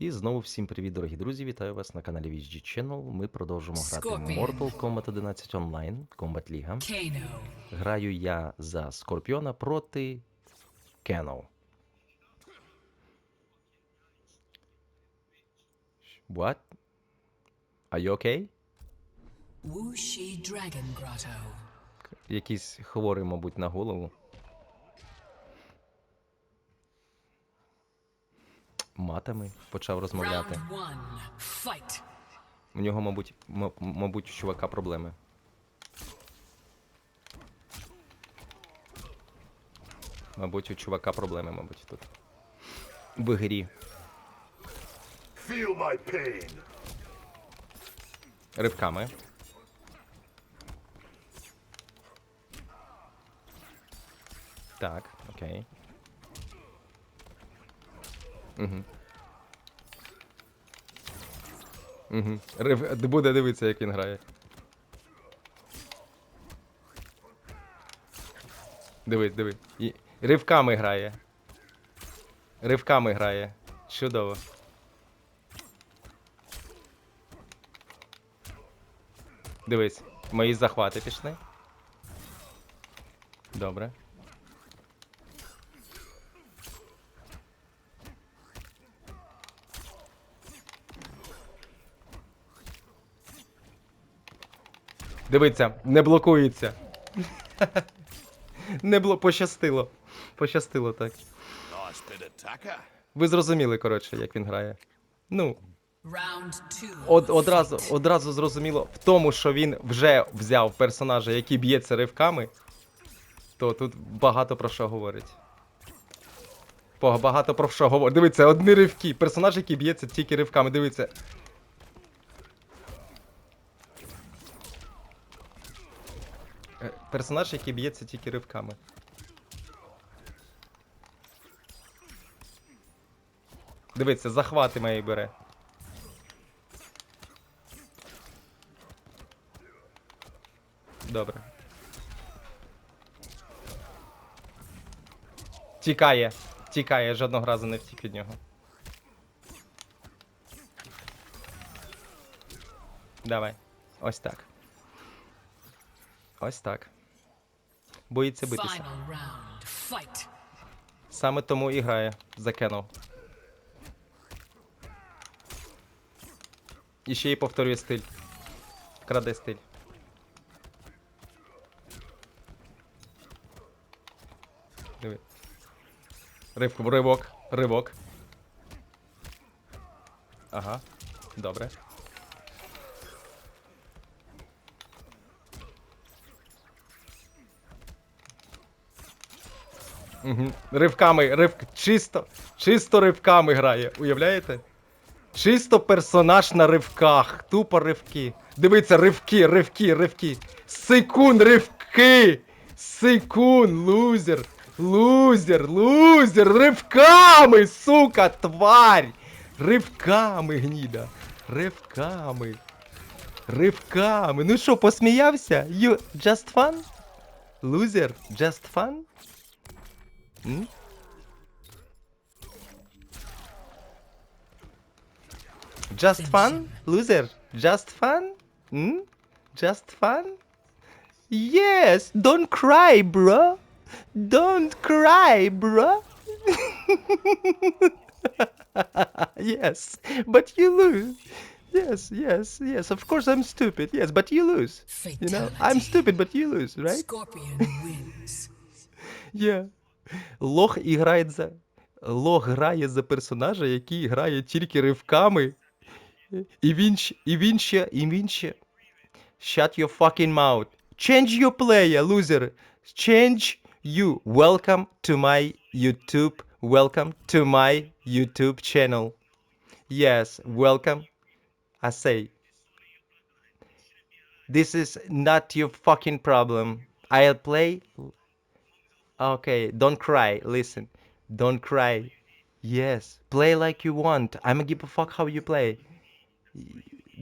І знову всім привіт, дорогі друзі! Вітаю вас на каналі VG Channel. Ми продовжимо грати в Scorpion. Mortal Kombat 11 Online, Combat League. Kano. Граю я за Скорпіона проти Кено. What? Are you okay? Wuxi Dragon Grotto. Якийсь хворий, мабуть, на голову. Матами почав розмовляти. У нього, мабуть, м- мабуть, у чувака проблеми. Мабуть, у чувака проблеми, мабуть, тут. В грі. Feel my pain. Ривками. Так, окей. Угу. Угу. Рив... Буде дивитися, як він грає. Дивись, диви. І... Ривками грає. Ривками грає. Чудово. Дивись, мої захвати пішли. Добре. Дивіться, не блокується. Не бло... Пощастило. Пощастило так. Ви зрозуміли, коротше, як він грає. Ну, Од, одразу, одразу зрозуміло в тому, що він вже взяв персонажа, який б'ється ривками, то тут багато про що говорить. Багато про що говорить. Дивіться, одні ривки. Персонаж, який б'ється тільки ривками. Дивіться. Персонаж, який б'ється тільки ривками. Дивіться, захвати мої бере. Добре. Тікає. Тікає, жодного разу не втік від нього. Давай. Ось так. Ось так. Боїться битися. Саме тому і грає за Кено. І ще й повторює стиль. Краде стиль. Диви. Рив, ривок, ривок. Ага. Добре. Ривками, рив... чисто, чисто ривками грає, уявляєте? Чисто персонаж на ривках, тупо ривки. Дивіться, ривки, ривки, ривки. Секунд, ривки! Секунд, лузер, лузер, лузер, ривками, сука, тварь! Ривками, гніда. Ривками. Ривками. Ну що, посміявся? You just fun? Лузер, just fun? М? Just fun? Loser? Just fun? Hmm? Just fun? Yes! Don't cry, bro! Don't cry, bro! yes, but you lose. Yes, yes, yes. Of course I'm stupid. Yes, but you lose. You know, I'm stupid, but you lose, right? Scorpion wins. Yeah. Лох і грає за. Лох грає за персонажа, який грає тільки ривками. І він, і він ще, і він ще. Shut your fucking mouth. Change your player, loser. Change you. Welcome to my YouTube. Welcome to my YouTube channel. Yes, welcome. I say. This is not your fucking problem. I'll play Okay, don't cry. Listen, don't cry. Yes, play like you want. I'm gonna give a fuck how you play.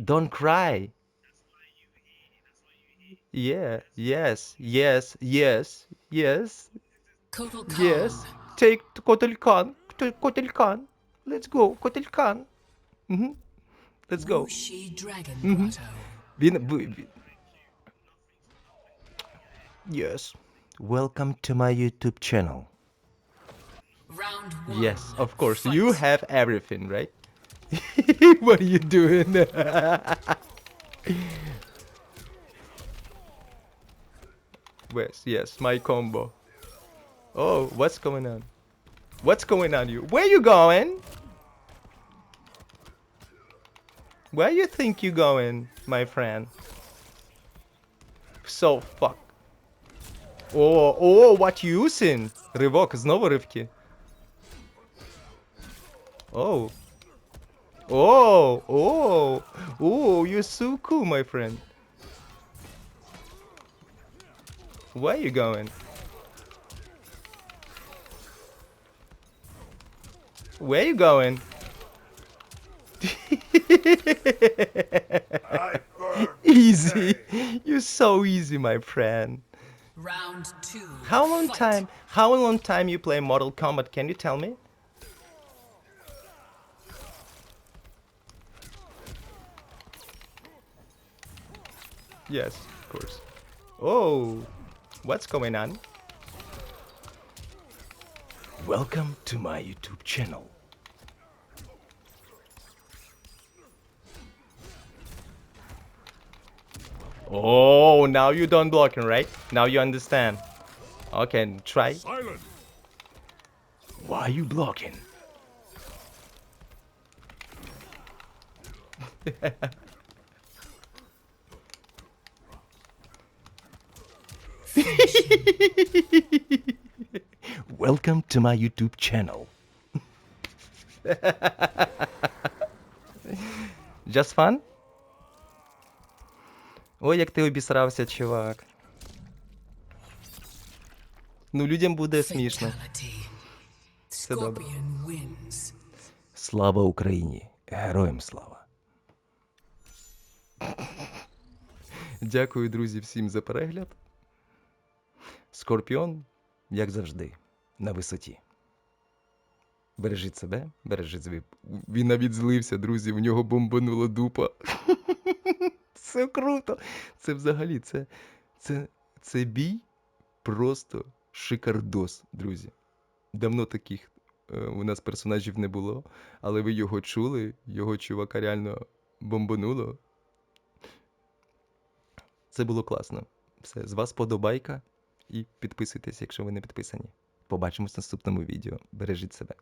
Don't cry. Yeah, yes, yes, yes, yes, Kotal Khan. yes. Take Kotel Khan. Kotel Khan. Let's go, Kotel Khan. Угу. Let's go. Wuxi Dragon Mhm. Grotto. Він, ви- ві- Yes. Welcome to my YouTube channel. Round one. Yes, of course. Fight. You have everything, right? what are you doing? yes, yes, my combo. Oh, what's going on? What's going on you? Where you going? Where you think you going, my friend? So fuck. О, о, what you using? Ривок, знову ривки. Oh. Oh, oh, oh, you're so cool, my friend. Where you going? Where you going? I burn. easy. You're so easy, my friend. Round two. How long Fight. time? How long time you play Mortal Kombat? Can you tell me? Yes, of course. Oh, what's going on? Welcome to my YouTube channel. Oh, now you done blocking, right? Now you understand. Okay, try. Silent. Why are you blocking? Welcome to my YouTube channel. Just fun? Ой, як ти обісрався, чувак. Ну, людям буде смішно. Все добре. Слава Україні! Героям слава! Дякую, друзі, всім за перегляд. Скорпіон, як завжди, на висоті. Бережіть себе, бережіть звіп. Він навіть злився, друзі, в нього бомбанула дупа. Це круто. Це взагалі, це, це, це бій просто шикардос, друзі. Давно таких е, у нас персонажів не було, але ви його чули, його чувака реально бомбануло. Це було класно. Все, з вас подобайка і підписуйтесь, якщо ви не підписані. Побачимось в наступному відео. Бережіть себе.